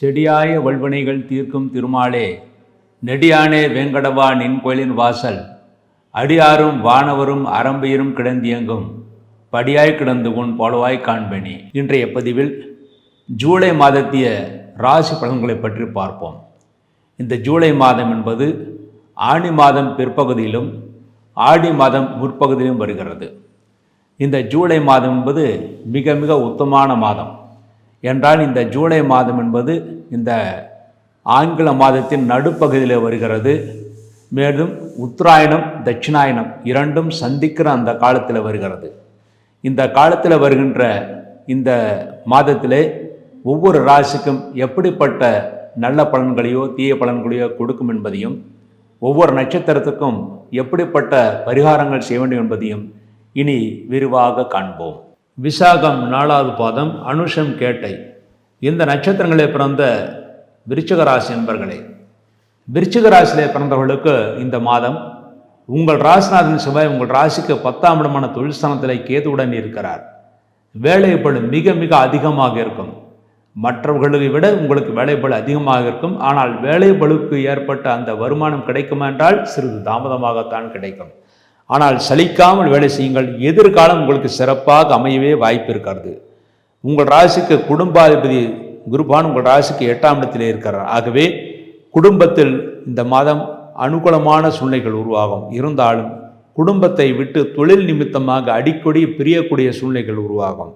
செடியாய வல்வினைகள் தீர்க்கும் திருமாலே நெடியானே வேங்கடவா நின் கோயிலின் வாசல். அடியாரும் வானவரும் அரம்பையரும் கிடந்தியங்கும். படியாய் கிடந்து உன் போலவாய் காண்பனி. இன்றைய பதிவில் ஜூலை மாதத்திய ராசி பலன்களை பற்றி பார்ப்போம். இந்த ஜூலை மாதம் என்பது ஆணி மாதம் பிற்பகுதியிலும் ஆடி மாதம் முற்பகுதியிலும் வருகிறது. இந்த ஜூலை மாதம் என்பது மிக மிக உத்தமான மாதம். என்றால் இந்த ஜூலை மாதம் என்பது இந்த ஆங்கில மாதத்தின் நடுப்பகுதியில் வருகிறது. மேலும் உத்தராயணம் தட்சிணாயணம் இரண்டும் சந்திக்கிற அந்த காலத்தில் வருகிறது. இந்த காலத்தில் வருகின்ற இந்த மாதத்திலே ஒவ்வொரு ராசிக்கும் எப்படிப்பட்ட நல்ல பலன்களையோ தீய பலன்களையோ கொடுக்கும் என்பதையும் ஒவ்வொரு நட்சத்திரத்துக்கும் எப்படிப்பட்ட பரிகாரங்கள் செய்ய வேண்டும் என்பதையும் இனி விரிவாக காண்போம். விசாகம் நாலாவது பாதம் அனுஷம் கேட்டை. இந்த நட்சத்திரங்களே பிறந்த விருச்சிகராசி என்பர்களே. விருச்சிகராசியிலே பிறந்தவர்களுக்கு இந்த மாதம் உங்கள் ராசிநாதன் செவ்வாய் உங்கள் ராசிக்கு பத்தாம் இடமான தொழில்ஸ்தானத்தில் கேதுவுடன் இருக்கிறார். வேலைப்பழு மிக மிக அதிகமாக இருக்கும். மற்றவர்களை விட உங்களுக்கு வேலைப்பழு அதிகமாக இருக்கும். ஆனால் வேலைப்பழுக்கு ஏற்பட்ட அந்த வருமானம் கிடைக்குமென்றால் சிறிது தாமதமாகத்தான் கிடைக்கும். ஆனால் சலிக்காமல் வேலை செய்யுங்கள். எதிர்காலம் உங்களுக்கு சிறப்பாக அமையவே வாய்ப்பு இருக்கிறது. உங்கள் ராசிக்கு குடும்பாதிபதி குருபான் உங்கள் ராசிக்கு எட்டாம் இடத்திலே இருக்கிறார். ஆகவே குடும்பத்தில் இந்த மாதம் அனுகூலமான சூழ்நிலைகள் உருவாகும். இருந்தாலும் குடும்பத்தை விட்டு தொழில் நிமித்தமாக அடிக்கடி பிரியக்கூடிய சூழ்நிலைகள் உருவாகும்.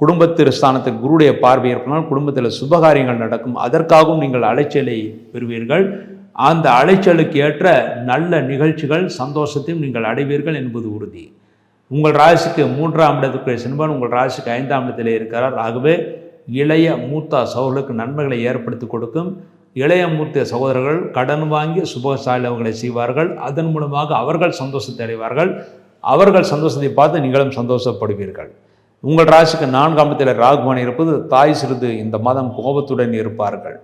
குடும்பத்திற்கு ஸ்தானத்தில் குருடைய பார்வை ஏற்பனால் குடும்பத்தில் சுபகாரியங்கள் நடக்கும். அதற்காகவும் நீங்கள் அலைச்சலை பெறுவீர்கள். அந்த அலைச்சலுக்கு ஏற்ற நல்ல நிகழ்ச்சிகள் சந்தோஷத்தையும் நீங்கள் அடைவீர்கள் என்பது உறுதி. உங்கள் ராசிக்கு மூன்றாம் இடத்துக்குரிய சென்பன் உங்கள் ராசிக்கு ஐந்தாம் இடத்திலே இருக்கிறார். ஆகவே இளைய மூத்த சகோதரர்களுக்கு நன்மைகளை ஏற்படுத்தி கொடுக்கும். இளைய மூத்த சகோதரர்கள் கடன் வாங்கி சுபசாலங்களை செய்வார்கள். அதன் மூலமாக அவர்கள் சந்தோஷத்தை அடைவார்கள். அவர்கள் சந்தோஷத்தை பார்த்து நீங்களும் சந்தோஷப்படுவீர்கள். உங்கள் ராசிக்கு நான்காம் இடத்தில் ராகுவான் இருப்பது தாய் சிறிது இந்த மாதம் கோபத்துடன் இருப்பார்கள்.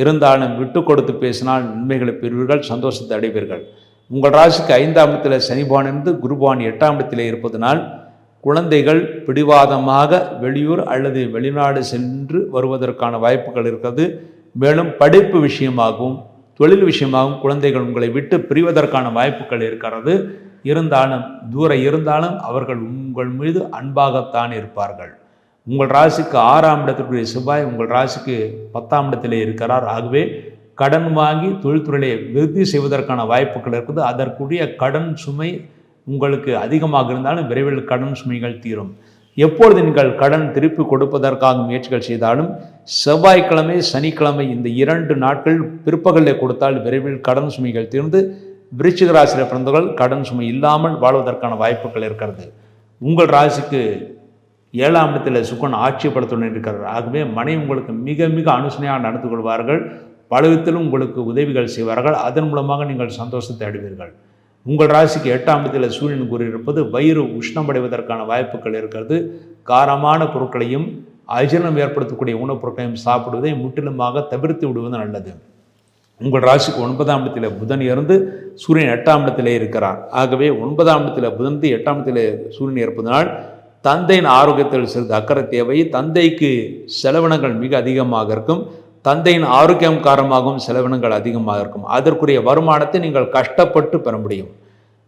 இருந்தாலும் விட்டு கொடுத்து பேசினால் நன்மைகளை பெறுவீர்கள் சந்தோஷத்தை அடைவீர்கள். உங்கள் ராசிக்கு ஐந்தாம் இடத்தில் சனிபான் இருந்து குருபான் எட்டாம் இடத்தில் இருப்பதனால் குழந்தைகள் பிடிவாதமாக வெளியூர் அல்லது வெளிநாடு சென்று வருவதற்கான வாய்ப்புகள் இருக்கிறது. மேலும் படிப்பு விஷயமாகவும் தொழில் விஷயமாகவும் குழந்தைகள் உங்களை விட்டு பிரிவதற்கான வாய்ப்புகள் இருக்கிறது. இருந்தாலும் தூர இருந்தாலும் அவர்கள் உங்கள் மீது அன்பாகத்தான் இருப்பார்கள். உங்கள் ராசிக்கு ஆறாம் இடத்திற்குரிய செவ்வாய் உங்கள் ராசிக்கு பத்தாம் இடத்திலே இருக்கிறார். ஆகவே கடன் வாங்கி தொழில்துறையை விருத்தி செய்வதற்கான வாய்ப்புகள் இருக்குது. அதற்குரிய கடன் சுமை உங்களுக்கு அதிகமாக இருந்தாலும் விரைவில் கடன் சுமைகள் தீரும். எப்பொழுது நீங்கள் கடன் திருப்பி கொடுப்பதற்காக முயற்சிகள் செய்தாலும் செவ்வாய்க்கிழமை சனிக்கிழமை இந்த இரண்டு நாட்கள் பிற்பகலில் கொடுத்தால் விரைவில் கடன் சுமைகள் தீர்ந்து விருச்சிக ராசியில் பிறந்தவர்கள் கடன் சுமை இல்லாமல் வாழ்வதற்கான வாய்ப்புகள் இருக்கிறது. உங்கள் ராசிக்கு ஏழாம் இடத்தில் சுக்கன் ஆட்சி இருக்கிறார் ஆகவே மனைவி உங்களுக்கு மிக மிக அனுசனையாக நடந்து கொள்வார்கள். பல விதத்திலும் உங்களுக்கு உதவிகள் செய்வார்கள். அதன் மூலமாக நீங்கள் சந்தோஷத்தை அடைவீர்கள். உங்கள் ராசிக்கு எட்டாம் இடத்தில் சூரியன் கூறியிருப்பது வயிறு உஷ்ணமடைவதற்கான வாய்ப்புகள் இருக்கிறது. காரமான பொருட்களையும் அஜீரணம் ஏற்படுத்தக்கூடிய உணவுப் பொருட்களையும் சாப்பிடுவதை முற்றிலுமாக தவிர்த்து விடுவது நல்லது. உங்கள் ராசிக்கு ஒன்பதாம் இடத்தில் புதன் இருந்து சூரியன் எட்டாம் இடத்திலே இருக்கிறார். ஆகவே ஒன்பதாம் இடத்தில் புதன் எட்டாம் இடத்தில் சூரியன் இருப்பதனால் தந்தையின் ஆரோக்கியத்தில் சிறிது அக்கறை தேவை. தந்தைக்கு செலவினங்கள் மிக அதிகமாக இருக்கும். தந்தையின் ஆரோக்கியம் காரணமாகவும் செலவினங்கள் அதிகமாக இருக்கும். அதற்குரிய வருமானத்தை நீங்கள் கஷ்டப்பட்டு பெற முடியும்.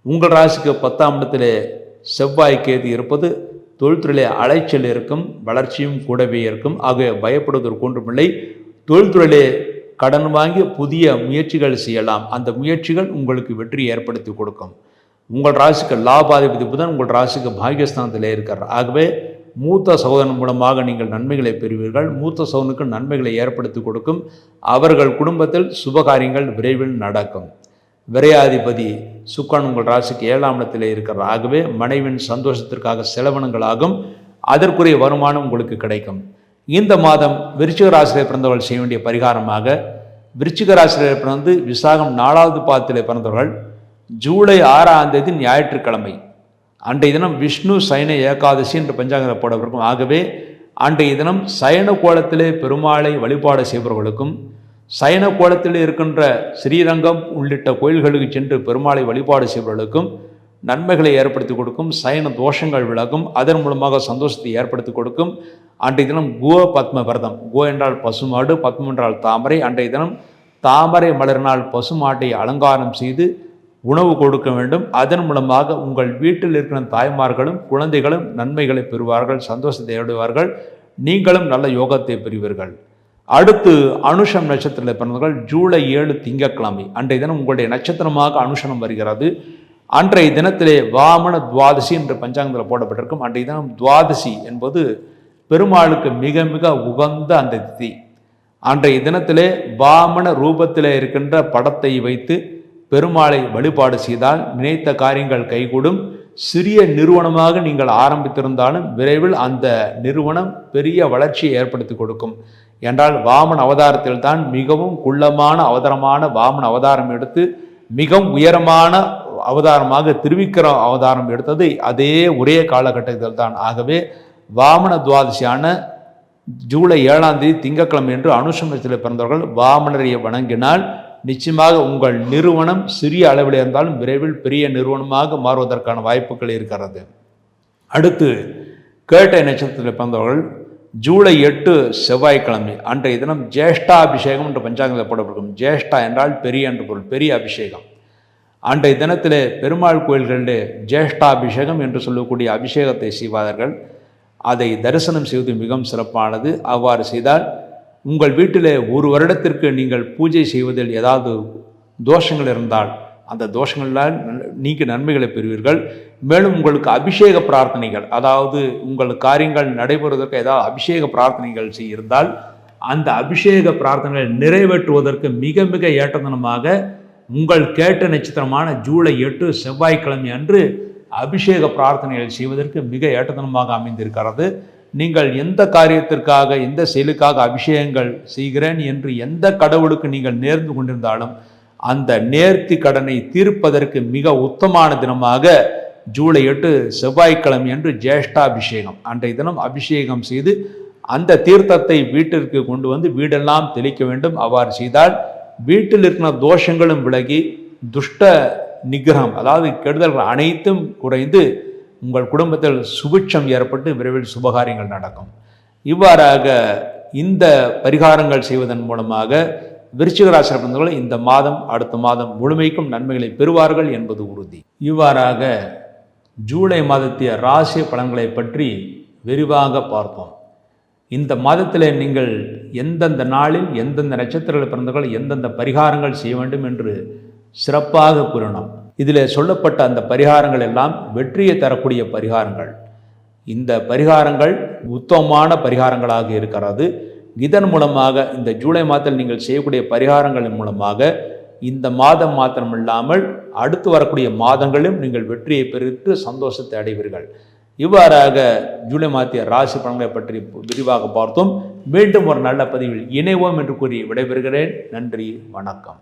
உங்கள் ராசிக்கு பத்தாம் இடத்திலே செவ்வாய் கேது இருப்பது தொழில்துறையிலே அலைச்சல் இருக்கும் வளர்ச்சியும் கூடவே இருக்கும். ஆகவே பயப்படுவதற்கு ஒன்றுமில்லை. தொழில்துறையிலே கடன் வாங்கி புதிய முயற்சிகள் செய்யலாம். அந்த முயற்சிகள் உங்களுக்கு வெற்றி ஏற்படுத்தி கொடுக்கும். உங்கள் ராசிக்கு லாபாதிபதி புதன் உங்கள் ராசிக்கு பாகியஸ்தானத்தில் இருக்கிறார் ஆகவே மூத்த சகோதரன் மூலமாக நீங்கள் நன்மைகளை பெறுவீர்கள். மூத்த சகோதரனுக்கு நன்மைகளை ஏற்படுத்தி கொடுக்கும். அவர்கள் குடும்பத்தில் சுபகாரியங்கள் விரைவில் நடக்கும். விரையாதிபதி சுக்கன் உங்கள் ராசிக்கு ஏழாம் இடத்தில் இருக்கிறார் ஆகவே மனைவின் சந்தோஷத்திற்காக செலவினங்களாகும். அதற்குரிய வருமானம் உங்களுக்கு கிடைக்கும். இந்த மாதம் விருச்சிக ராசியில் பிறந்தவர்கள் செய்ய வேண்டிய பரிகாரமாக விருச்சிக ராசியில் பிறந்து விசாகம் நாலாவது பாதத்தில் பிறந்தவர்கள் ஜூலை ஆறாம் தேதி ஞாயிற்றுக்கிழமை. அன்றைய தினம் விஷ்ணு சைன ஏகாதசி என்று பஞ்சாங்கத்தில் போடவிருக்கும் ஆகவே அன்றைய தினம் சயன கோலத்திலே பெருமாளை வழிபாடு செய்பவர்களுக்கும் சயன கோலத்தில் இருக்கின்ற ஸ்ரீரங்கம் உள்ளிட்ட கோயில்களுக்கு சென்று பெருமாளை வழிபாடு செய்பவர்களுக்கும் நன்மைகளை ஏற்படுத்தி கொடுக்கும் சயன தோஷங்கள் விலகும் அதன் மூலமாக சந்தோஷத்தை ஏற்படுத்தி கொடுக்கும். அன்றைய தினம் கோ பத்ம விரதம். கோ என்றால் பசுமாடு பத்மம் என்றால் தாமரை. அன்றைய தினம் தாமரை மலர்னால் பசுமாட்டை அலங்காரம் செய்து உணவு கொடுக்க வேண்டும். அதன் மூலமாக உங்கள் வீட்டில் இருக்கிற தாய்மார்களும் குழந்தைகளும் நன்மைகளை பெறுவார்கள் சந்தோஷத்தை அடைவார்கள். நீங்களும் நல்ல யோகத்தை பெறுவீர்கள். அடுத்து அனுஷம் நட்சத்திரத்தில் பிறந்தவர்கள் ஜூலை ஏழு திங்கட்கிழமை. அன்றைய தினம் உங்களுடைய நட்சத்திரமாக அனுஷனம் வருகிறது. அன்றைய தினத்திலே வாமன துவாதசி என்று பஞ்சாங்கத்தில் போடப்பட்டிருக்கும். அன்றைய தினம் துவாதசி என்பது பெருமாளுக்கு மிக மிக உகந்த அந்த திதி. அன்றைய தினத்திலே வாமன ரூபத்தில் இருக்கின்ற படத்தை வைத்து பெருமாளை வழிபாடு செய்தால் நினைத்த காரியங்கள் கைகூடும். சிறிய நிறுவனமாக நீங்கள் ஆரம்பித்திருந்தாலும் விரைவில் அந்த நிறுவனம் பெரிய வளர்ச்சியை ஏற்படுத்தி கொடுக்கும். என்றால் வாமன் அவதாரத்தில் தான் மிகவும் குள்ளமான அவதாரமான வாமன் அவதாரம் எடுத்து மிகவும் உயரமான அவதாரமாக திருவிக்கிற அவதாரம் எடுத்தது அதே ஒரே காலகட்டத்தில் தான் ஆகவே வாமன துவாதசியான ஜூலை ஏழாம் தேதி திங்கட்கிழமை என்று அனுஷமத்தில் பிறந்தவர்கள் வாமனரையை வணங்கினால் நிச்சயமாக உங்கள் நிறுவனம் சிறிய அளவில் இருந்தாலும் விரைவில் பெரிய நிறுவனமாக மாறுவதற்கான வாய்ப்புகள் இருக்கிறது. அடுத்து கேட்டை நட்சத்திரத்தில் பிறந்தவர்கள் ஜூலை எட்டு செவ்வாய்க்கிழமை அன்றைய தினம் ஜேஷ்டா அபிஷேகம் என்று பஞ்சாங்கத்தில் போடப்படும் ஜேஷ்டா என்றால் பெரிய என்று பொருள் பெரிய அபிஷேகம். அன்றைய தினத்திலே பெருமாள் கோயில்களிலே ஜேஷ்டாபிஷேகம் என்று சொல்லக்கூடிய அபிஷேகத்தை செய்வார்கள். அதை தரிசனம் செய்வது மிகவும் சிறப்பானது. அவ்வாறு செய்தால் உங்கள் வீட்டிலே ஒரு வருடத்திற்கு நீங்கள் பூஜை செய்வதில் ஏதாவது தோஷங்கள் இருந்தால் அந்த தோஷங்கள்லாம் நீங்க நன்மைகளை பெறுவீர்கள். மேலும் உங்களுக்கு அபிஷேக பிரார்த்தனைகள் அதாவது உங்கள் காரியங்கள் நடைபெறுவதற்கு ஏதாவது அபிஷேக பிரார்த்தனைகள் செய்யிருந்தால் அந்த அபிஷேக பிரார்த்தனைகளை நிறைவேற்றுவதற்கு மிக மிக ஏற்றதனமாக உங்கள் கேட்ட நட்சத்திரமான ஜூலை எட்டு செவ்வாய்க்கிழமை அன்று அபிஷேக பிரார்த்தனைகள் செய்வதற்கு மிக ஏற்றதனமாக அமைந்திருக்கிறது. நீங்கள் எந்த காரியத்திற்காக எந்த செயலுக்காக அபிஷேகங்கள் செய்கிறேன் என்று எந்த கடவுளுக்கு நீங்கள் நேர்ந்து கொண்டிருந்தாலும் அந்த நேர்த்தி கடனை தீர்ப்பதற்கு மிக உத்தமான தினமாக ஜூலை எட்டு செவ்வாய்க்கிழமை என்று ஜேஷ்டாபிஷேகம் அன்றைய தினம் அபிஷேகம் செய்து அந்த தீர்த்தத்தை வீட்டிற்கு கொண்டு வந்து வீடெல்லாம் தெளிக்க வேண்டும். அவ்வாறு செய்தால் வீட்டில் இருக்கிற தோஷங்களும் விலகி துஷ்ட நிகிரகம் அதாவது கெடுதல்கள் அனைத்தும் குறைந்து உங்கள் குடும்பத்தில் சுபிட்சம் ஏற்பட்டு விரைவில் சுபகாரியங்கள் நடக்கும். இவ்வாறாக இந்த பரிகாரங்கள் செய்வதன் மூலமாக விருச்சிகராசி பிறந்தவர்கள் இந்த மாதம் அடுத்த மாதம் முழுமைக்கும் நன்மைகளை பெறுவார்கள் என்பது உறுதி. இவ்வாறாக ஜூலை மாதத்திய ராசி பலன்களை பற்றி விரிவாக பார்ப்போம். இந்த மாதத்தில் நீங்கள் எந்தெந்த நாளில் எந்தெந்த நட்சத்திரங்கள் பிறந்தவர்கள் எந்தெந்த பரிகாரங்கள் செய்ய வேண்டும் என்று சிறப்பாக கூறினோம் இதில் சொல்லப்பட்ட அந்த பரிகாரங்கள் எல்லாம் வெற்றியை தரக்கூடிய பரிகாரங்கள். இந்த பரிகாரங்கள் உத்தமமான பரிகாரங்களாக இருக்கிறது. இதன் மூலமாக இந்த ஜூலை மாதத்தில் நீங்கள் செய்யக்கூடிய பரிகாரங்களின் மூலமாக இந்த மாதம் மாத்திரமில்லாமல் அடுத்து வரக்கூடிய மாதங்களிலும் நீங்கள் வெற்றியை பெற்று சந்தோஷத்தை அடைவீர்கள். இவ்வாறாக ஜூலை மாத்திய ராசி பலன்களை பற்றி விரிவாக பார்த்தோம். மீண்டும் ஒரு நல்ல பதிவில் இணைவோம் என்று கூறி விடைபெறுகிறேன். நன்றி வணக்கம்.